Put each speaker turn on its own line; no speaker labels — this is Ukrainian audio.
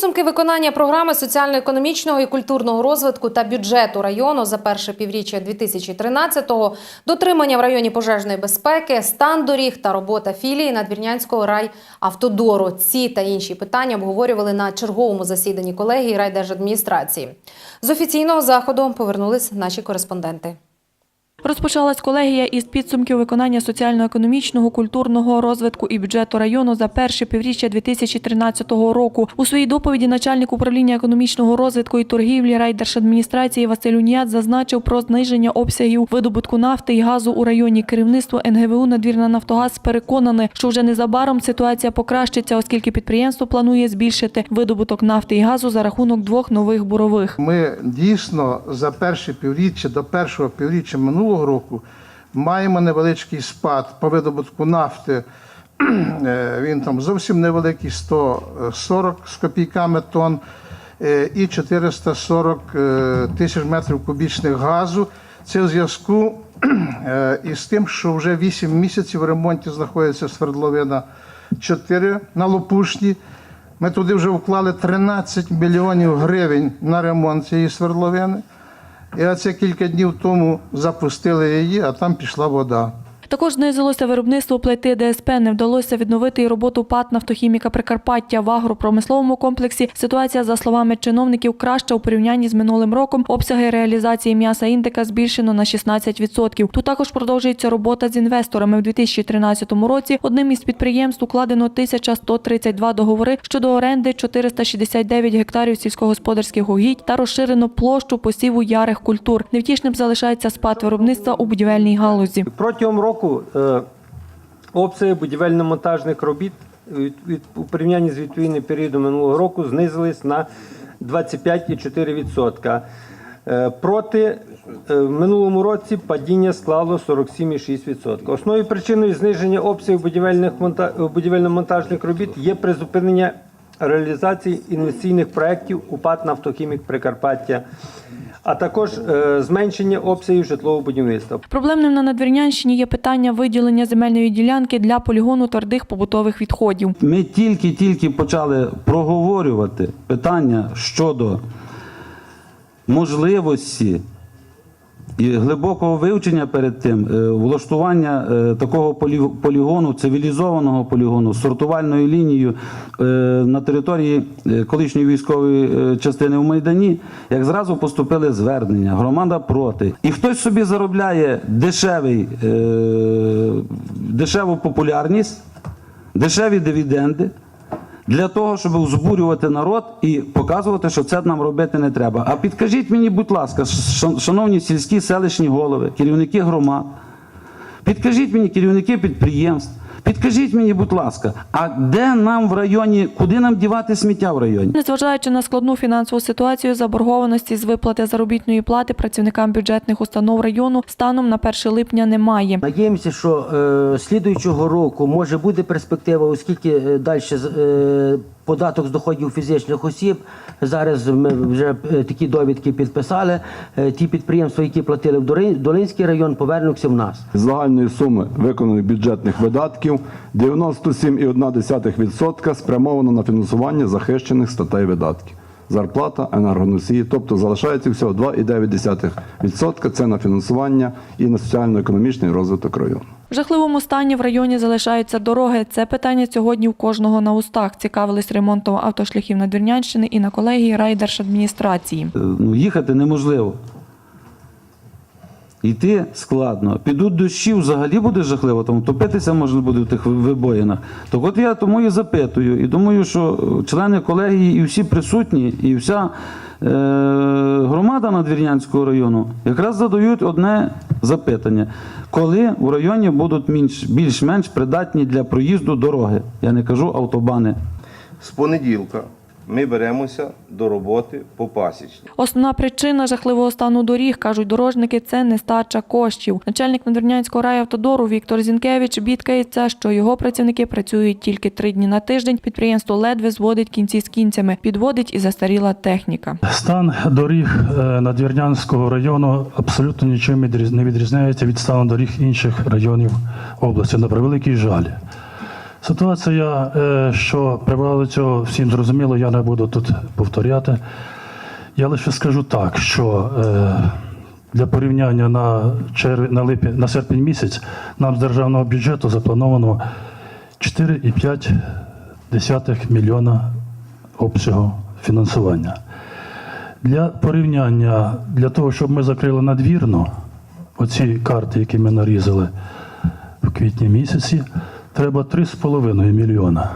Підсумки виконання програми соціально-економічного і культурного розвитку та бюджету району за перше півріччя 2013-го, дотримання в районі пожежної безпеки, стан доріг та робота філії Надвірнянського райавтодору. Ці та інші питання обговорювали на черговому засіданні колегії райдержадміністрації. З офіційного заходу повернулись наші кореспонденти.
Розпочалась колегія із підсумків виконання соціально-економічного, культурного розвитку і бюджету району за перше півріччя 2013 року. У своїй доповіді начальник управління економічного розвитку і торгівлі райдержадміністрації Василь Уніят зазначив про зниження обсягів видобутку нафти і газу у районі. Керівництво НГВУ «Надвірна Нафтогаз переконане, що вже незабаром ситуація покращиться, оскільки підприємство планує збільшити видобуток нафти і газу за рахунок двох нових бурових.
Ми дійсно за перше півріччя до першого півріччя минулого року маємо невеличкий спад по видобутку нафти. Е, Він там зовсім невеликий 140 з копійками тонн е, і 440 е, тисяч метрів кубічних газу. Це в зв'язку із тим, що вже 8 місяців в ремонті знаходиться свердловина 4 на Лопушні. Ми туди вже вклали 13 мільйонів гривень на ремонт цієї свердловини. І оце кілька днів тому запустили її, а там пішла вода.
Також знизилося виробництво плити ДСП. Не вдалося відновити і роботу ПАТ «Нафтохіміка Прикарпаття» в агропромисловому комплексі. Ситуація, за словами чиновників, краща у порівнянні з минулим роком. Обсяги реалізації м'яса індика збільшено на 16%. Тут також продовжується робота з інвесторами. У 2013 році одним із підприємств укладено 1132 договори щодо оренди 469 гектарів сільськогосподарських угідь та розширено площу посіву ярих культур. Невтішним залишається спад виробництва у будівельній галузі.
Протягом року е, обсяги будівельно-монтажних робіт у порівнянні з відповідним періодом минулого року знизились на 25,4%. Е, проти е, в минулому році падіння склало 47,6%. Основною причиною зниження обсягів будівельно-монтажних робіт є призупинення реалізації інвестиційних проєктів у ПАТ «Нафтохімік Прикарпаття», а також е, зменшення обсягів житлового будівництва.
Проблемним на Надвірнянщині є питання виділення земельної ділянки для полігону твердих побутових відходів.
Ми тільки-тільки почали проговорювати питання щодо можливості і глибокого вивчення перед тим е, влаштування е, такого полі- полігону, цивілізованого полігону, сортувальною лінією е, на території колишньої військової частини в Майдані, як зразу поступили звернення, громада проти. І хтось собі заробляє дешевий, дешеву популярність, дешеві дивіденди для того, щоб узбурювати народ і показувати, що це нам робити не треба. А підкажіть мені, будь ласка, шановні сільські селищні голови, керівники громад, підкажіть мені, керівники підприємств. Підкажіть мені, будь ласка, а де нам в районі, куди нам дівати сміття в районі?
Незважаючи на складну фінансову ситуацію, заборгованості з виплати заробітної плати працівникам бюджетних установ району станом на 1 липня немає.
Надіємося, що е, слідуючого року може буде перспектива, оскільки е, далі е, податок з доходів фізичних осіб. Зараз ми вже е, такі довідки підписали. Е, ті підприємства, які платили в Долинський район, повернуться в нас.
З загальної суми виконаних бюджетних видатків 97,1% спрямовано на фінансування захищених статей видатків. Зарплата, енергоносії, тобто залишається всього 2,9% це на фінансування і на соціально-економічний розвиток району.
В жахливому стані в районі залишаються дороги. Це питання сьогодні у кожного на устах. Цікавились ремонтом автошляхів Надвірнянщини і на колегії райдержадміністрації.
Е, ну, їхати неможливо. Йти складно. Підуть дощі, взагалі буде жахливо, тому топитися можна буде в тих вибоїнах. Так от я тому і запитую, і думаю, що е, члени колегії і всі присутні, і вся е, громада Надвірнянського району якраз задають одне запитання: коли в районі будуть більш-менш придатні для проїзду дороги? Я не кажу автобани.
З понеділка ми беремося до роботи по пасічні.
Основна причина жахливого стану доріг, кажуть дорожники, це нестача коштів. Начальник Надвірнянського райавтодору Віктор Зінкевич бідкається, що його працівники працюють тільки три дні на тиждень. Підприємство ледве зводить кінці з кінцями, підводить і застаріла техніка.
Стан доріг е, Надвірнянського району абсолютно нічим не відрізняється від стану доріг інших районів області. На превеликий жаль. Ситуація, е, що привела до цього, всім зрозуміло, я не буду тут повторяти. Я лише скажу так, що е, для порівняння на, черв... на, липі... на серпень місяць нам з державного бюджету заплановано 4,5 мільйона обсягу фінансування. Для порівняння, для того, щоб ми закрили надвірно, оці карти, які ми нарізали в квітні місяці, треба 3,5 мільйона.